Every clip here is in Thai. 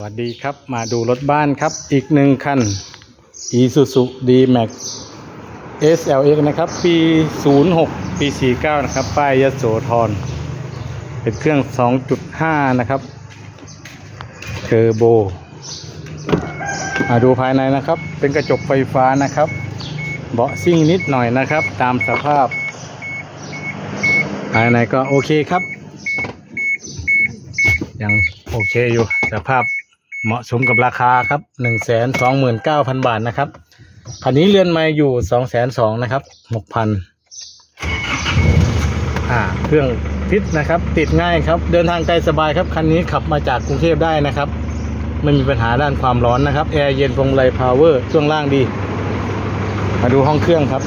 สวัสดีครับมาดูรถบ้านครับอีกหนึ่งคัน Isuzu D-Max SLX นะครับ ปี 06 ปี 49 นะครับ ป้ายยโสธรเป็นเครื่อง 2.5 นะครับเทอร์โบมาดูภายในนะครับ เป็นกระจกไฟฟ้านะครับ เบาะซิ่งนิดหน่อยนะครับ ตามสภาพ ภายในก็โอเคครับยังโอเคอยู่สภาพ เหมาะสมกับราคาครับหนึ่งแสนสองหมื่นเก้าพันบาทนะครับคันนี้เรือนไม้อยู่สองแสนสองนะครับหกพันอ่าเครื่องพิษนะครับ ติดง่ายครับ เดินทางไกลสบายครับคันนี้ขับมาจากกรุงเทพได้นะครับไม่มีปัญหาด้านความร้อนนะครับแอร์เย็นพวงมาลัยพาวเวอร์ช่วงล่างดี มาดูห้องเครื่องครับ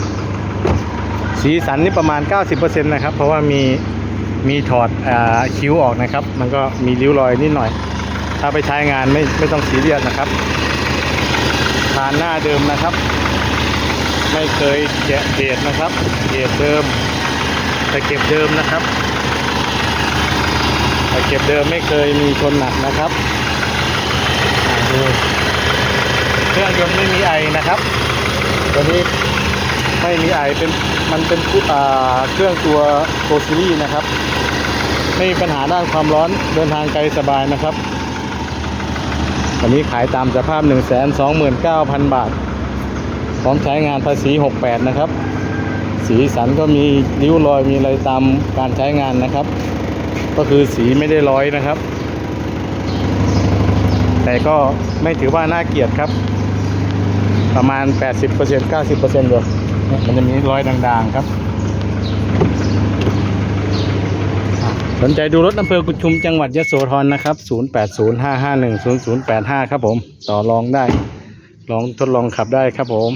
สีสันนี่ประมาณ 90%นะครับ เพราะว่ามีมีถอดอาคิ้วออกนะครับ มันก็มีริ้วรอยนิดหน่อย ถ้าไปใช้งานไม่ไม่ต้องสีเรียสนะครับคานหน้าเดิมนะครับ ไม่เคยแกะเกรดนะครับเกรดเดิมตะเก็บเดิมนะครับตะเก็บเดิมไม่เคยมีชนหนักนะครับดูเครื่องยนต์ไม่มีไอนะครับตัวนี้ไม่มีไอเป็นมันเป็นเครื่องตัวโคซีรีนะครับไม่มีปัญหาด้านความร้อนเดินทางไกลสบายนะครับ วันนี้ขายตามสภาพ 1 2 9 0 0 0 บาท พร้อมใช้งานภาษี 68 นะครับ สีสันก็มีริ้วรอยมีอะไรตามการใช้งานนะครับ ก็คือสีไม่ได้ร้อยนะครับ แต่ก็ไม่ถือว่าน่าเกลียดครับ ประมาณ 80% 90%อยู่เนี่ยมันจะมีรอยด่างๆครับอะ สนใจดูรถอำเภอกุชุมจังหวัดยะโสธรนะครับ 0805510085 ครับผม ต่อรองได้ ลองทดลองขับได้ครับผม